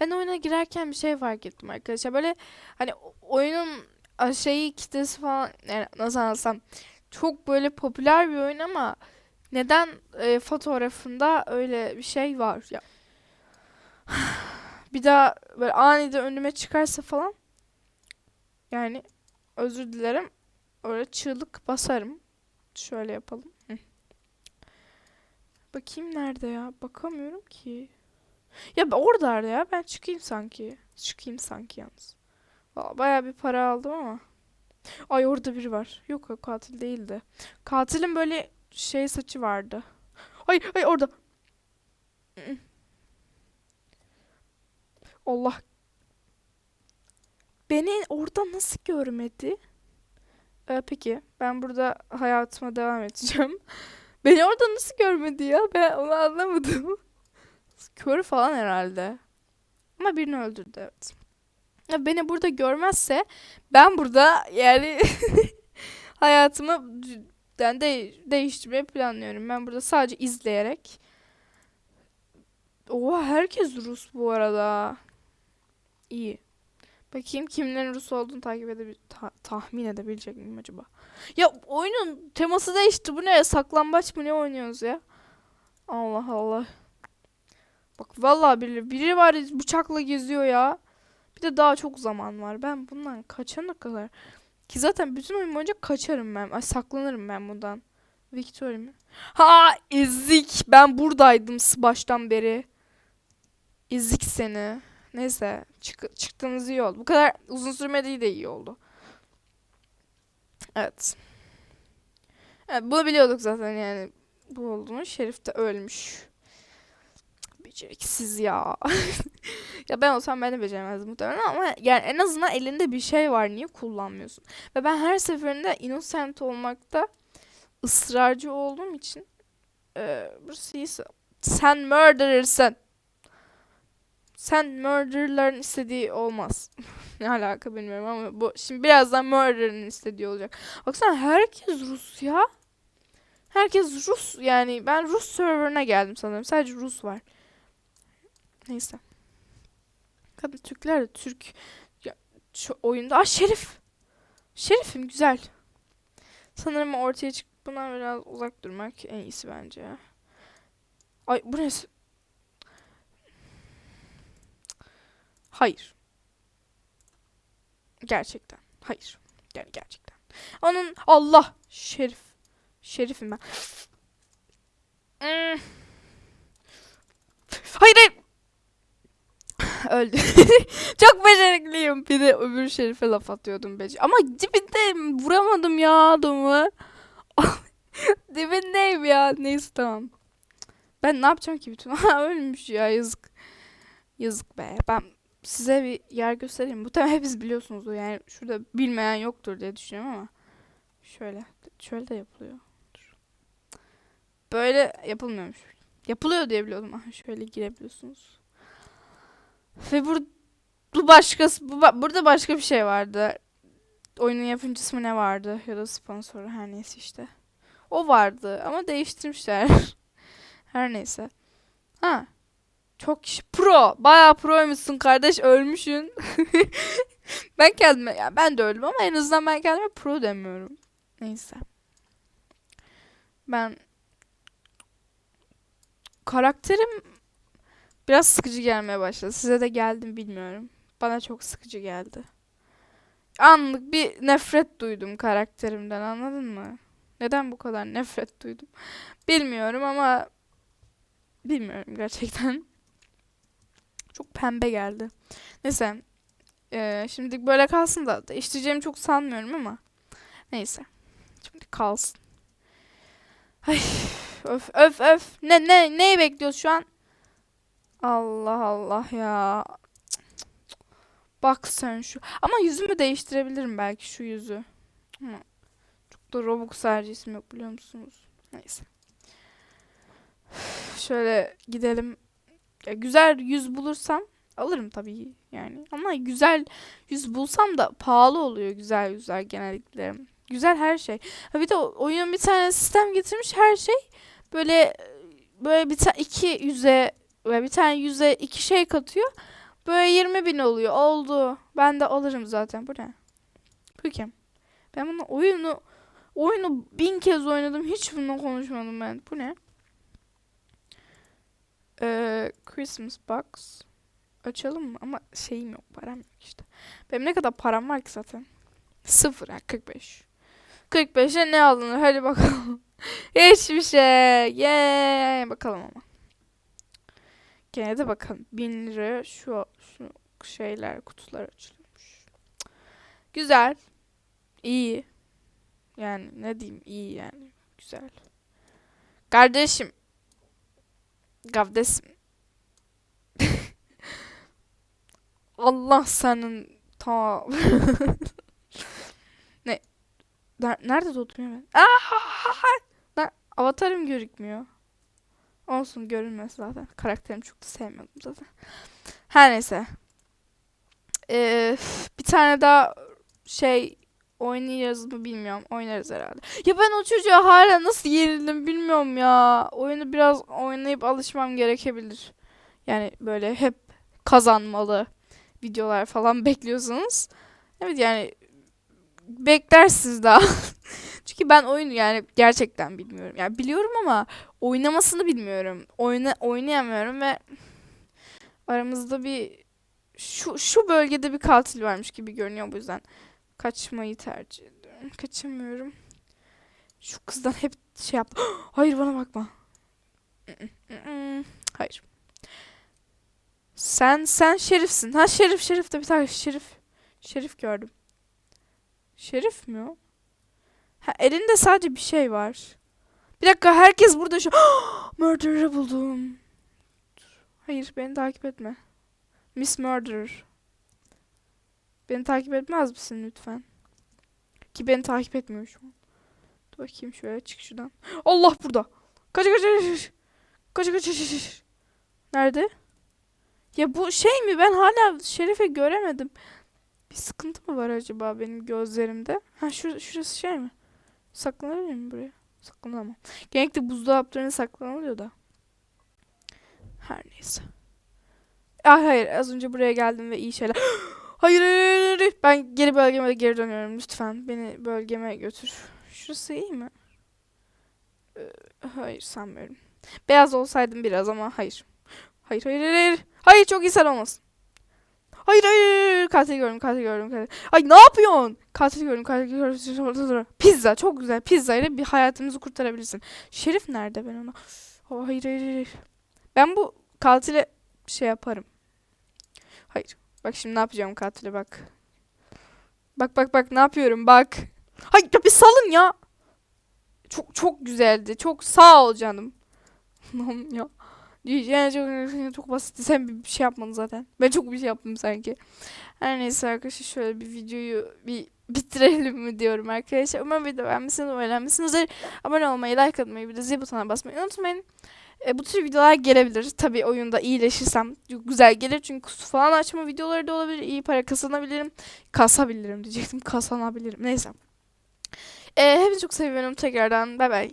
Ben oyuna girerken bir şey fark ettim arkadaşlar. Böyle hani oyunun şeyi kitlesi falan yani nasıl anlatsam çok böyle popüler bir oyun ama neden e, fotoğrafında öyle bir şey var ya. Bir daha böyle aniden önüme çıkarsa falan yani özür dilerim. Öyle çığlık basarım. Şöyle yapalım. Bakayım nerede ya? Bakamıyorum ki. Ya orada ya. Ben çıkayım sanki. Çıkayım sanki yalnız. Valla bayağı bir para aldım ama. Ay orada biri var. Yok o katil değildi. Katilin böyle şey saçı vardı. Ay ay orada. Allah. Beni orada nasıl görmedi? Ee, peki ben burada hayatıma devam edeceğim. Beni orada nasıl görmedi ya? Ben onu anlamadım. Kör falan herhalde. Ama birini öldürdü evet. Ya beni burada görmezse ben burada yani hayatımı yani de değiştirmeyi planlıyorum. Ben burada sadece izleyerek. Oha herkes Rus bu arada. İyi. Bakayım kimlerin Rus olduğunu takip edebil ta- tahmin edebilecek miyim acaba? Ya oyunun teması değişti. Bu ne? Saklambaç mı ne oynuyoruz ya? Allah Allah. Bak vallahi biri, biri var bıçakla geziyor ya. Bir de daha çok zaman var. Ben bundan kaçana kadar. Ki zaten bütün oyun boyunca kaçarım ben. Ay saklanırım ben bundan. Victoria mi? Ha ezik. Ben buradaydım baştan beri. Ezik seni. Neyse. Çık çıktığınız iyi oldu. Bu kadar uzun sürmediği de iyi oldu. Evet. Evet bunu biliyorduk zaten yani. Bu olduğunu. Şerif de ölmüş. Beceriksiz ya. ya ben olsam ben de beceremezdim muhtemelen ama yani en azından elinde bir şey var. Niye kullanmıyorsun? Ve ben her seferinde innocent olmakta ısrarcı olduğum için e, iyisi. Sen murderer'sın. Sen murderer'ların istediği olmaz. ne alaka bilmiyorum ama bu şimdi birazdan murderer'ın istediği olacak. Baksana herkes Rus ya. Herkes Rus yani ben Rus serverına geldim sanırım. Sadece Rus var. Neyse. Kadın Türkler de Türk ya, şu oyunda. Aa Şerif. Şerifim güzel. Sanırım ortaya çıkıp buna biraz uzak durmak en iyisi bence. Ay bu ne? Hayır. Gerçekten. Hayır. Yani gerçekten. Onun Allah Şerif. Şerifim ben. Hmm. Hayır hayır. Öldü. Çok becerikliyim. Bir de öbür şerife laf atıyordum becer. Ama dibinde vuramadım ya adamı. Dibindeyim ya. Neyse tamam. Ben ne yapacağım ki bütün? Ölmüş ya yazık. Yazık be. Ben size bir yer göstereyim. Bu tabi hepiniz biliyorsunuz. Yani şurada bilmeyen yoktur diye düşünüyorum ama. Şöyle. Şöyle de yapılıyor. Dur. Böyle yapılmıyormuş. Yapılıyor diye biliyordum. Şöyle girebiliyorsunuz. Ve bur bu başkası bu burada başka bir şey vardı. Oyunun yapımcısı mı ne vardı ya da sponsoru her neyse işte. O vardı ama değiştirmişler. her neyse. Ha. Çok kişi pro. Bayağı proymuşsun kardeş ölmüşsün. ben kendime ya ben de öldüm ama en azından ben kendime pro demiyorum. Neyse. Ben karakterim biraz sıkıcı gelmeye başladı. Size de geldi mi bilmiyorum. Bana çok sıkıcı geldi. Anlık bir nefret duydum karakterimden anladın mı? Neden bu kadar nefret duydum? Bilmiyorum ama bilmiyorum gerçekten. Çok pembe geldi. Neyse. Ee, şimdilik böyle kalsın da değiştireceğimi çok sanmıyorum ama. Neyse. Şimdi kalsın. Ay, öf öf öf. Ne ne neyi bekliyoruz şu an? Allah Allah ya. Bak sen şu. Ama yüzümü değiştirebilirim belki şu yüzü. Çok da Robux harcayısım yok biliyor musunuz? Neyse. Şöyle gidelim. Ya güzel yüz bulursam alırım tabii yani. Ama güzel yüz bulsam da pahalı oluyor güzel yüzler genellikle. Güzel her şey. Ha bir de o- oyun bir tane sistem getirmiş her şey böyle böyle bir tane iki yüze ve bir tane yüze iki şey katıyor. Böyle 20 bin oluyor. Oldu. Ben de alırım zaten. Bu ne? Peki. Ben bunu oyunu oyunu bin kez oynadım. Hiç bununla konuşmadım ben. Bu ne? Ee, Christmas box. Açalım mı? Ama şeyim yok. Param yok işte. Benim ne kadar param var ki zaten? Sıfır. Ha, 45. 45'e ne alınır? Hadi bakalım. Hiçbir şey. Yeee. Bakalım ama. Gene de bakalım. 1000 lira şu, şu şeyler kutular açılmış. Güzel. İyi. Yani ne diyeyim iyi yani. Güzel. Kardeşim. Gavdesim. Allah senin ta ne Ner- nerede doğdum ya ben? Avatarım gözükmüyor. Olsun görünmez zaten. Karakterimi çok da sevmiyordum zaten. Her neyse. Ee, bir tane daha şey oynayacağız mı bilmiyorum. Oynarız herhalde. Ya ben o çocuğa hala nasıl yenildim bilmiyorum ya. Oyunu biraz oynayıp alışmam gerekebilir. Yani böyle hep kazanmalı videolar falan bekliyorsunuz. Evet yani beklersiniz daha. Çünkü ben oyunu yani gerçekten bilmiyorum. Yani biliyorum ama oynamasını bilmiyorum. Oyna oynayamıyorum ve aramızda bir şu şu bölgede bir katil varmış gibi görünüyor bu yüzden kaçmayı tercih ediyorum. Kaçamıyorum. Şu kızdan hep şey yaptı. Hayır bana bakma. Hayır. Sen sen şerifsin. Ha şerif şerif de bir tane şerif. Şerif gördüm. Şerif mi o? Ha elinde sadece bir şey var. Bir dakika herkes burada şu Murderer'ı buldum. Hayır beni takip etme. Miss Murderer. Beni takip etmez misin lütfen? Ki beni takip etmiyor şu an. Dur bakayım şöyle çık şuradan. Allah burada. Kaç kaç kaç. Kaç kaç kaç. Nerede? Ya bu şey mi? Ben hala Şerif'i göremedim. Bir sıkıntı mı var acaba benim gözlerimde? Ha şur şurası şey mi? Saklanabilir miyim buraya? Saklanamam. Genellikle buzdolaplarına saklanılıyor da. Her neyse. Ay hayır az önce buraya geldim ve iyi şeyler. hayır, hayır hayır. Ben geri bölgeme geri dönüyorum lütfen. Beni bölgeme götür. Şurası iyi mi? Ee, hayır sanmıyorum. Beyaz olsaydım biraz ama. Hayır hayır hayır. Hayır, hayır çok insan olmasın. Hayır hayır. Katil gördüm katil gördüm katil. Ay ne yapıyorsun? Katil gördüm katil gördüm. Pizza çok güzel. Pizza ile bir hayatımızı kurtarabilirsin. Şerif nerede ben ona? Oh, hayır hayır hayır. Ben bu katile şey yaparım. Hayır. Bak şimdi ne yapacağım katile bak. Bak bak bak ne yapıyorum bak. Hayır bir salın ya. Çok çok güzeldi. Çok sağ ol canım. Ya. Yani çok, çok basitti. Sen bir şey yapmadın zaten. Ben çok bir şey yaptım sanki. Her neyse arkadaşlar şöyle bir videoyu bir bitirelim mi diyorum arkadaşlar. Umarım video beğenmişsiniz, öğrenmişsinizdir. Abone olmayı, like atmayı, bir de zil butonuna basmayı unutmayın. E, bu tür videolar gelebilir. Tabii oyunda iyileşirsem güzel gelir. Çünkü kutu falan açma videoları da olabilir. İyi para kazanabilirim. Kasabilirim diyecektim. Kazanabilirim. Neyse. E, hepinizi çok seviyorum tekrardan. Bay bay.